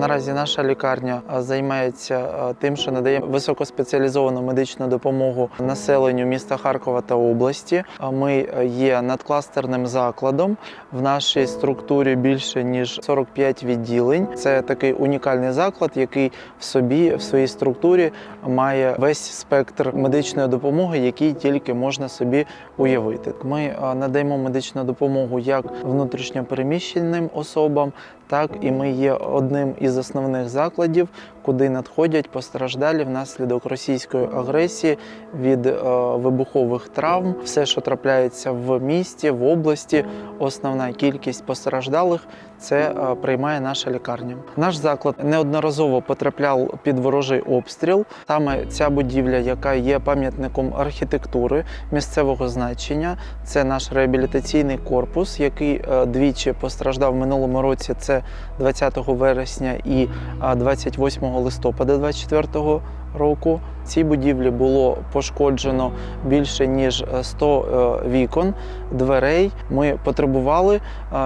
Наразі наша лікарня займається тим, що надає високоспеціалізовану медичну допомогу населенню міста Харкова та області. Ми е, є надкластерним закладом. В нашій структурі більше ніж 45 відділень. Це такий унікальний заклад, який в собі в своїй структурі має весь спектр медичної допомоги, який тільки можна собі уявити. Ми е, надаємо медичну допомогу як внутрішньопереміщеним особам, так і ми є одним із основних закладів, куди надходять постраждалі внаслідок російської агресії від е, вибухових травм. Все, що трапляється в місті, в області, основна кількість постраждалих це е, приймає наша лікарня. Наш заклад неодноразово потрапляв під ворожий обстріл. Саме ця будівля, яка є пам'ятником архітектури місцевого значення, це наш реабілітаційний корпус, який е, двічі постраждав в минулому році. Це 20 вересня і е, 28 листопада 2024 року. Цій будівлі було пошкоджено більше ніж 100 е, вікон, дверей. Ми потребували е,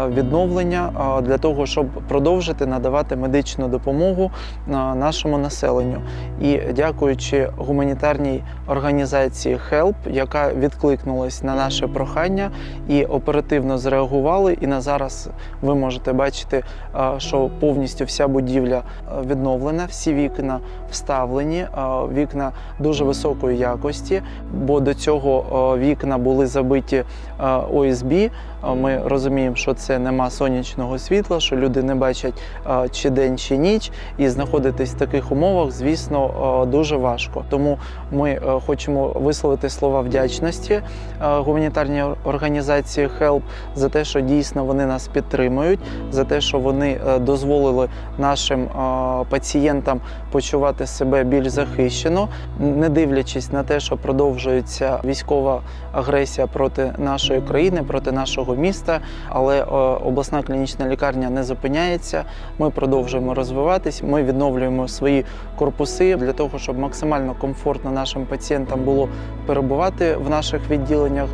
відновлення е, для того, щоб продовжити надавати медичну допомогу е, нашому населенню. І дякуючи гуманітарній організації HELP, яка відкликнулась на наше прохання і оперативно зреагували. І на зараз ви можете бачити, е, що повністю вся будівля е, відновлена, всі вікна вставлені, е, вікна дуже високої якості, бо до цього е, вікна були забиті е, ОСБ. Е, Ми розуміємо, що це нема сонячного світла, що люди не бачать чи день, чи ніч, і знаходитись в таких умовах, звісно, дуже важко. Тому ми хочемо висловити слова вдячності гуманітарній організації HELP за те, що дійсно вони нас підтримують, за те, що вони дозволили нашим пацієнтам почувати себе більш захищено, не дивлячись на те, що продовжується військова агресія проти нашої країни, проти нашого міста. Але е, обласна клінічна лікарня не зупиняється. Ми продовжуємо розвиватись. Ми відновлюємо свої корпуси для того, щоб максимально комфортно нашим пацієнтам було перебувати в наших відділеннях.